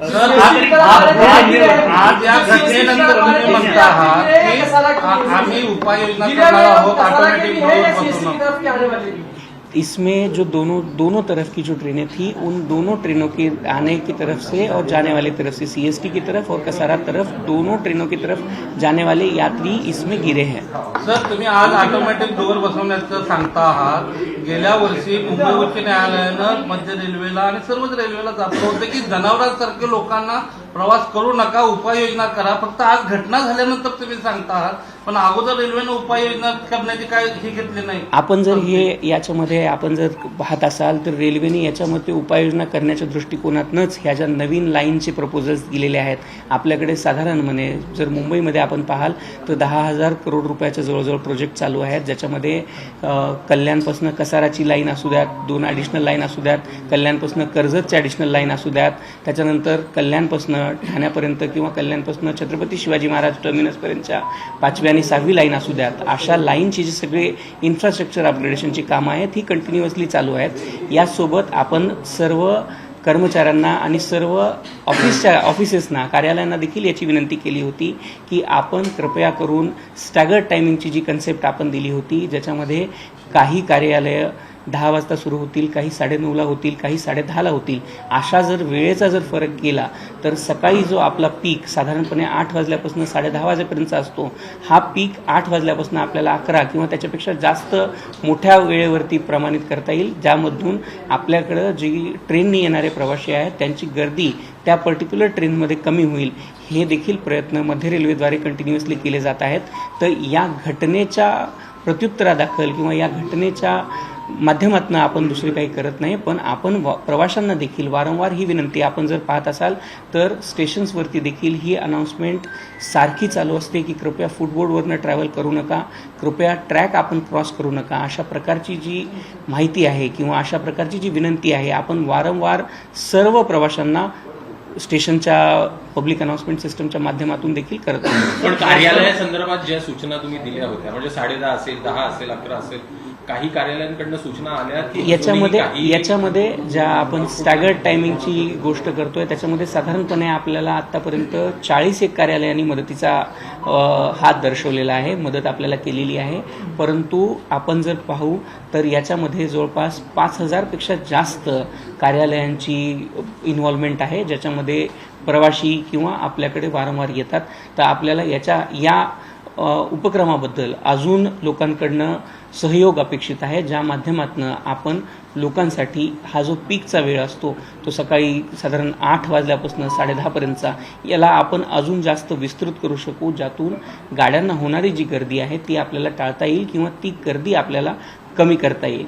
Sir, आज या घटनेनंतर तुम्ही म्हणता आहात की आम्ही उपाययोजना करणार आहोत ऑटोमॅटिक इसमें जो दोनों दोनों तरफ़ की जो ट्रेनें थी, उन दोनों ट्रेनों के आने की तरफ़ से और जाने वाली तरफ़ से सीएसटी की तरफ़ और कसारा तरफ़, दोनों ट्रेनों की तरफ़ जाने वाले यात्री इसमें गिरे हैं। सर, तुम्ही आज ऑटोमॅटिक डोअर बसवण्याचं सांगता आहात. गेल्या वर्षी मुंबई उच्च न्यायालयानं मध्य रेल्वेला आणि सर्वच रेल्वेला जातलं होतं प्रवास करू नका उपाययोजना करा. फक्त आज घटना झाल्यानंतर तुम्ही सांगता आहात पण अगोदर रेल्वेनं उपाययोजना करण्याची काय हे घेतली नाही. आपण जर हे याच्यामध्ये आपण जर पाहत असाल तर रेल्वेने याच्यामध्ये उपाययोजना करण्याच्या दृष्टिकोनातनंच ह्या ज्या नवीन लाईनचे प्रपोजल्स दिलेले आहेत आपल्याकडे साधारणपणे जर मुंबईमध्ये आपण पाहाल तर दहा हजार करोड रुपयाच्या जवळजवळ प्रोजेक्ट चालू आहेत ज्याच्यामध्ये कल्याणपासून कसाराची लाईन असू द्यात दोन ॲडिशनल लाईन असू द्यात कल्याणपासून कर्जतची ॲडिशनल लाईन असू द्यात त्याच्यानंतर कल्याणपासून ठाण्यापर्यंत किंवा कल्याणपासून छत्रपती शिवाजी महाराज टर्मिनसपर्यंतच्या पाचवी आणि सहावी लाईन असू द्यात अशा लाईनची जी सगळे इन्फ्रास्ट्रक्चर अपग्रेडेशनची कामं आहेत ही कंटिन्युअसली चालू आहेत. यासोबत आपण सर्व कर्मचाऱ्यांना आणि सर्व ऑफिसच्या ऑफिसेसना कार्यालयांना देखील याची विनंती केली होती की आपण कृपया करून स्टॅगर्ड टायमिंगची जी कन्सेप्ट आपण दिली होती ज्याच्यामध्ये काही कार्यालयं दहा वाजता सुरू होतील काही साडेनऊला होतील काही साडेदहाला होतील. अशा जर वेळेचा जर फरक केला तर सकाळी जो आपला पीक साधारणपणे आठ वाजल्यापासून साडेदहा वाजेपर्यंत असतो हा पीक आठ वाजल्यापासून आपल्याला अकरा किंवा त्याच्यापेक्षा जास्त मोठ्या वेळेवरती प्रमाणित करता येईल ज्यामधून आपल्याकडं जी ट्रेननी येणारे प्रवासी आहेत त्यांची गर्दी त्या पर्टिक्युलर ट्रेनमध्ये कमी होईल. हे देखील प्रयत्न मध्य रेल्वेद्वारे कंटिन्युअसली केले जात आहेत. तर या घटनेच्या प्रत्युत्तरादाखल किंवा या घटनेच्या माध्यमातून आपण दुसरे काही करत नाही पण आपण प्रवाशांना देखील वारंवार ही विनंती आपण जर पाहत असाल तर स्टेशन्सवरती देखील ही अनाऊन्समेंट सारखी चालू असते की कृपया फुटबोर्डवरनं ट्रॅव्हल करू नका कृपया ट्रॅक आपण क्रॉस करू नका. अशा प्रकारची जी माहिती आहे किंवा अशा प्रकारची जी विनंती आहे आपण वारंवार सर्व प्रवाशांना स्टेशनच्या पब्लिक अनाऊन्समेंट सिस्टमच्या माध्यमातून देखील करत आहोत पण कार्यालयासंदर्भात ज्या सूचना तुम्ही दिल्या होत्या म्हणजे साडे दहा असेल दहा असेल अकरा असेल काही कार्यालयांकडनं सूचना आल्या याच्यामध्ये याच्यामध्ये ज्या आपण स्टॅगर्ड टायमिंगची गोष्ट करतोय त्याच्यामध्ये साधारणपणे आपल्याला आतापर्यंत चाळीस एक कार्यालयांनी मदतीचा हात दर्शवलेला आहे मदत आपल्याला केलेली आहे. परंतु आपण जर पाहू तर याच्यामध्ये जवळपास पाच हजारपेक्षा जास्त कार्यालयांची इन्व्हॉल्वमेंट आहे ज्याच्यामध्ये प्रवासी किंवा आपल्याकडे वारंवार येतात तर आपल्याला याच्या या उपक्रमाबद्दल अजून लोकांकडनं सहयोग अपेक्षित आहे ज्या माध्यमातून आपण लोकांसाठी हा जो पीकचा वेळ असतो तो सकाळी साधारण आठ वाजल्यापासून साडेदहापर्यंतचा याला आपण अजून जास्त विस्तृत करू शकू ज्यातून गाड्यांना होणारी जी गर्दी आहे ती आपल्याला टाळता येईल किंवा ती गर्दी आपल्याला कमी करता येईल.